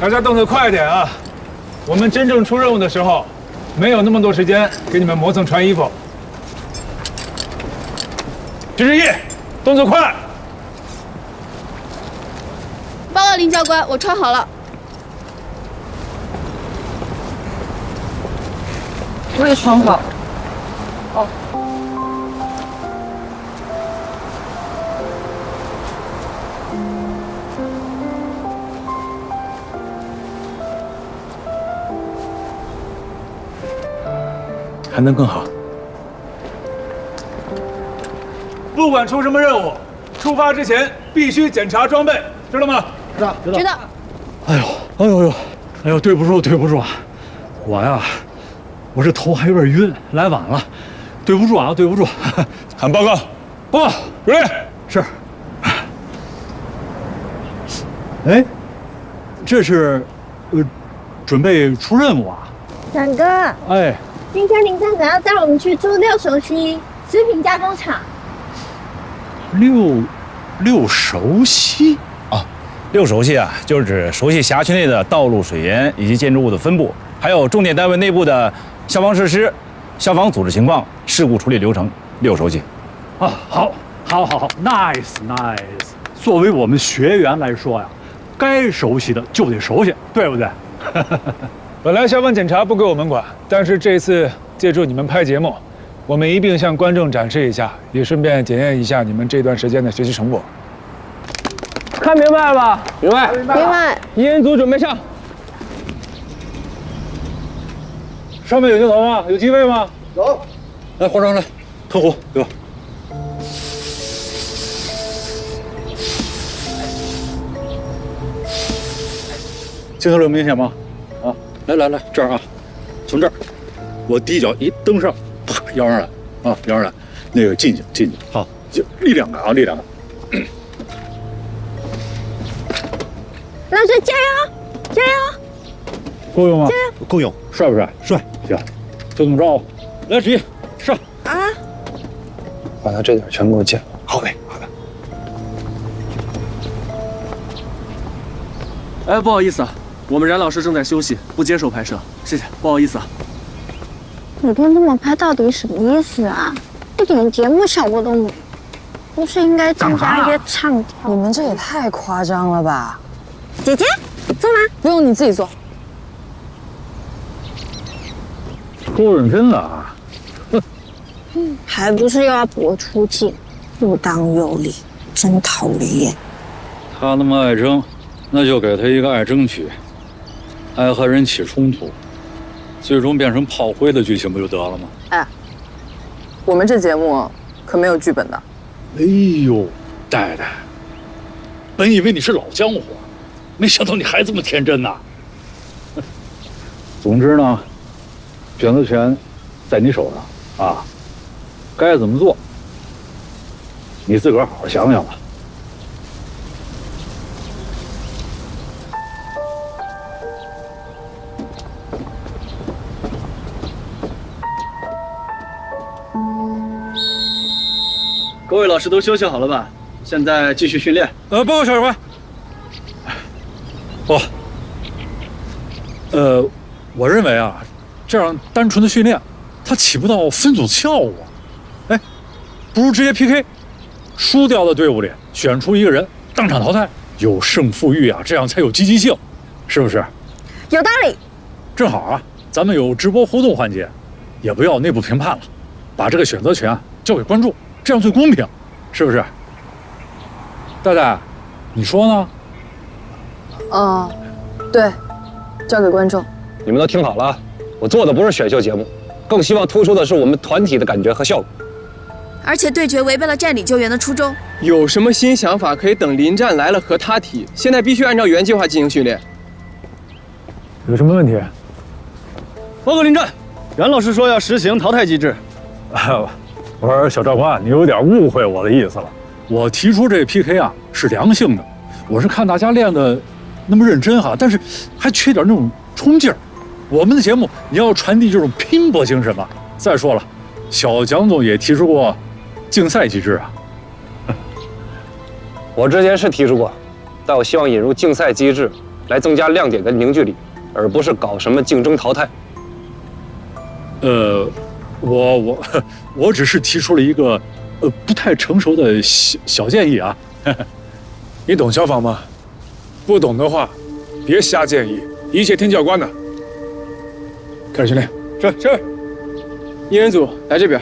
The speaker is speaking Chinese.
大家动作快点啊！我们真正出任务的时候，没有那么多时间给你们磨蹭穿衣服。徐志毅，动作快！报告林教官，我穿好了。我也穿好。还能更好。不管出什么任务，出发之前必须检查装备，知道吗？知道，知道。知道哎呦，哎呦呦，哎呦，对不住，对不住啊！我呀，我这头还有点晕，来晚了，对不住啊，对不住。喊报告，报告，主任。是。哎，这是，呃，准备出任务啊？展哥，哎，今天林站长要带我们去住六熟悉食品加工厂。六六熟悉啊，六熟悉啊，就是指熟悉辖区内的道路、水源以及建筑物的分布，还有重点单位内部的消防设施、消防组织情况、事故处理流程。六熟悉。啊，好，好，好，好，nice nice。作为我们学员来说呀，该熟悉的就得熟悉，对不对？本来消防检查不归我们管，但是这次借助你们拍节目。我们一并向观众展示一下，也顺便检验一下你们这段时间的学习成果。看明白了吧？明白，明白。一人组准备上。上面有镜头吗？有机位吗？有。来，化妆来，特弧给我。镜头里有明显吗？啊，来来来，这儿啊，从这儿，我第一脚一蹬上。啪，摇上来啊，摇上来，那个进去，进去，好，就力量感啊，力量感。老师加油，加油！够用吗？加油！够用，帅不帅？帅。行，就这么着。来，十一上。啊！把他这点全给我剪了。好嘞，好的。哎，不好意思啊，我们冉老师正在休息，不接受拍摄，谢谢，不好意思啊。每天这么拍到底什么意思啊？一点节目效果都没有，不是应该增加一些唱跳？你们这也太夸张了吧！姐姐，坐吗？不用，你自己坐。够认真的啊！哼，还不是又要博出镜，又当又立，真讨人厌。他那么爱争，那就给他一个爱争取，爱和人起冲突。最终变成炮灰的剧情不就得了吗？哎，我们这节目可没有剧本的。哎呦，戴戴，本以为你是老江湖，没想到你还这么天真呐。总之呢，选择权在你手上啊，该怎么做，你自个儿好好想想吧。各位老师都休息好了吧？现在继续训练。呃，报告小长官。哦，呃，我认为啊，这样单纯的训练，它起不到分组效果。哎，不如直接 PK，输掉的队伍里选出一个人当场淘汰，有胜负欲啊，这样才有积极性，是不是？有道理。正好啊，咱们有直播互动环节，也不要内部评判了，把这个选择权交给观众。这样最公平，是不是？戴戴，你说呢？嗯，对，交给观众。你们都听好了，我做的不是选秀节目，更希望突出的是我们团体的感觉和效果。而且对决违背了站里救援的初衷。有什么新想法可以等临战来了和他提，现在必须按照原计划进行训练。有什么问题？报告临战，袁老师说要实行淘汰机制。我说小赵官，你有点误会我的意思了。我提出这 PK 啊是良性的，我是看大家练的那么认真哈，但是还缺点那种冲劲儿。我们的节目你要传递这种拼搏精神嘛。再说了，小蒋总也提出过竞赛机制啊。我之前是提出过，但我希望引入竞赛机制，来增加亮点跟凝聚力，而不是搞什么竞争淘汰。呃，我我 我只是提出了一个呃不太成熟的小小建议啊。你懂消防吗？不懂的话，别瞎建议，一切听教官的。开始训练，是是。一人组来这边。